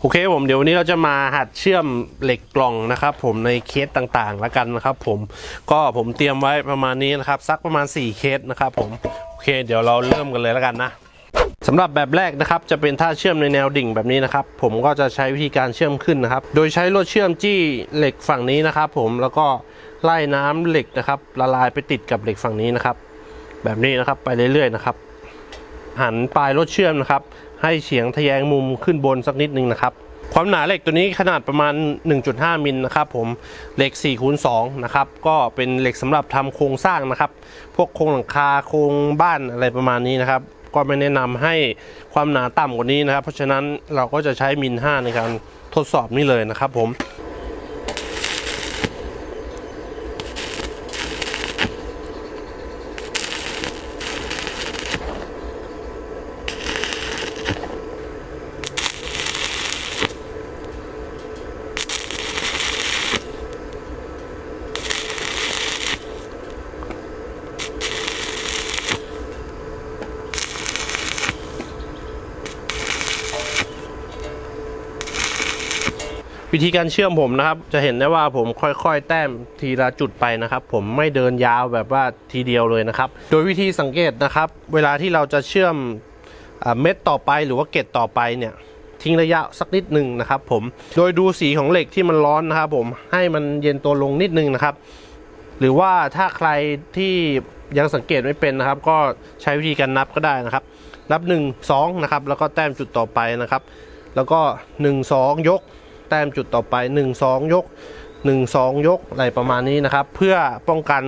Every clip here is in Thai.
โอเคผมเดี๋ยววันนี้เราจะมาหัดเชื่อมเหล็กกล่องนะครับ ผมในเคสต่างๆแล้วกันนะครับ ผมก็ผมเตรียมไว้ประมาณนี้นะครับสักประมาณ 4 เคสนะครับ ผมโอเค เดี๋ยวเราเริ่มกันเลยแล้วกันนะสำหรับแบบแรกนะครับจะเป็นท่าเชื่อมในแนวดิ่งแบบนี้นะครับ ผมก็จะใช้วิธีการเชื่อมขึ้นนะครับ โดยใช้ลวดเชื่อมจี้เหล็กฝั่งนี้นะครับ ผมแล้วก็ไล่น้ำเหล็กนะครับ ละลายไปติดกับเหล็กฝั่งนี้นะครับ แบบนี้นะครับไปเรื่อยๆนะครับ หันปลายรถเชื่อมนะครับ ให้เฉียงทะแยงมุมขึ้นบนสักนิดนึงนะครับ ความหนาเหล็กตัวนี้ขนาดประมาณ 1.5 มิลนะครับผมเหล็ก4คูณ2นะครับก็เป็นเหล็กสำหรับทำโครงสร้างนะครับ พวกโครงหลังคาโครงบ้านอะไรประมาณนี้นะครับก็ไม่แนะนำให้ความหนาต่ำกว่านี้นะครับ เพราะฉะนั้นเราก็จะใช้มิล5ในการทดสอบนี่เลยนะครับผม วิธีการเชื่อมผมนะครับ จะเห็นได้ว่าผมค่อยๆ แต้มทีละจุดไปนะครับ ผมไม่เดินยาวแบบว่าทีเดียวเลยนะครับ โดยวิธีสังเกตนะครับ เวลาที่เราจะเชื่อมเม็ดต่อไปหรือว่าเกตต่อไปเนี่ยทิ้งระยะสักนิดหนึ่งนะครับ ผมโดยดูสีของเหล็กที่มันร้อนนะครับ ผมให้มันเย็นตัวลงนิดนึงนะครับ หรือว่าถ้าใครที่ยังสังเกตไม่เป็นนะครับ ก็ใช้วิธีการนับก็ได้นะครับ นับ 1 2 นะครับ แล้วก็แต้มจุดต่อไปนะครับ แล้วก็ 1 2 ยก แต้มจุดต่อไป 1 2 ยก 1 2 ยกอะไรประมาณนี้นะครับ เพื่อป้องกัน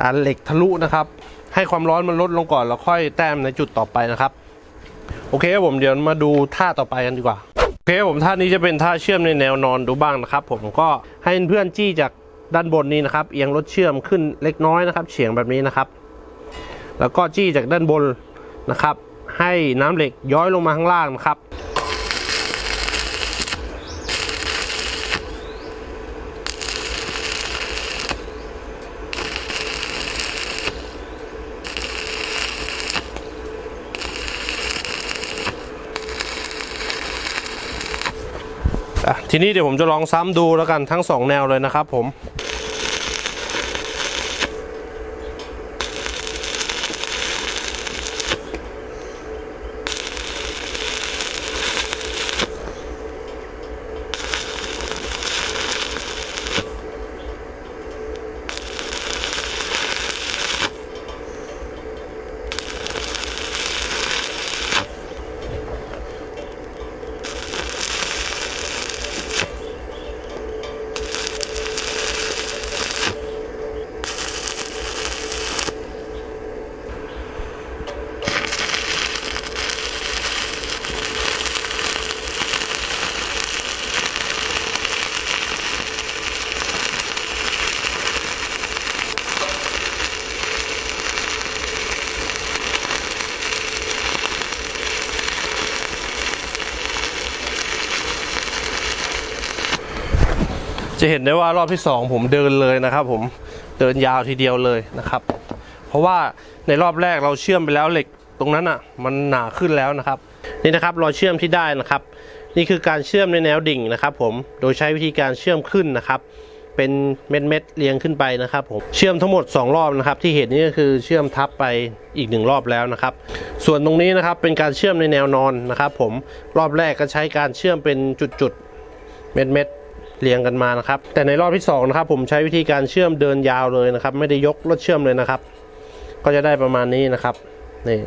อ่าเหล็กทะลุนะครับ ให้ความร้อนมันลดลงก่อนแล้วค่อยแต้มในจุดต่อไปนะครับ โอเคครับผมเดี๋ยวมาดูท่าต่อไปกันดีกว่าโอเคครับผมท่านี้จะเป็นท่าเชื่อมในแนวนอนดูบ้างนะครับ ผมก็ให้เพื่อนจี้จากด้านบนนี้นะครับ เอียงรถเชื่อมขึ้นเล็กน้อยนะครับ เฉียงแบบนี้นะครับ แล้วก็จี้จากด้านบนนะครับ ให้น้ำเหล็กย้อยลงมาข้างล่างนะครับ ทีนี้เดี๋ยวผมจะลองซ้ำดูแล้วกันทั้งสองแนวเลยนะครับผม จะเห็นได้ว่ารอบที่สองผมเดินเลยนะครับ ผมเดินยาวทีเดียวเลยนะครับ เพราะว่าในรอบแรกเราเชื่อมไปแล้วเหล็กตรงนั้นอะ มันหนาขึ้นแล้วนะครับ นี่นะครับรอยเชื่อมที่ได้นะครับ นี่คือการเชื่อมในแนวดิ่งนะครับ ผมโดยใช้วิธีการเชื่อมขึ้นนะครับ เป็นเม็ดเม็ดเรียงขึ้นไปนะครับ ผมเชื่อมทั้งหมด 2 รอบนะครับ ที่เห็นนี่ก็คือเชื่อมทับไปอีกหนึ่งรอบแล้วนะครับ ส่วนตรงนี้นะครับเป็นการเชื่อมในแนวนอนนะครับ ผมรอบแรกก็ใช้การเชื่อมเป็นจุดๆเม็ดเม็ด เรียงกันมานะครับ แต่ในรอบที่สองนะครับผมใช้วิธีการเชื่อมเดินยาวเลยนะครับ ไม่ได้ยกรถเชื่อมเลยนะครับ ก็จะได้ประมาณนี้นะครับนี่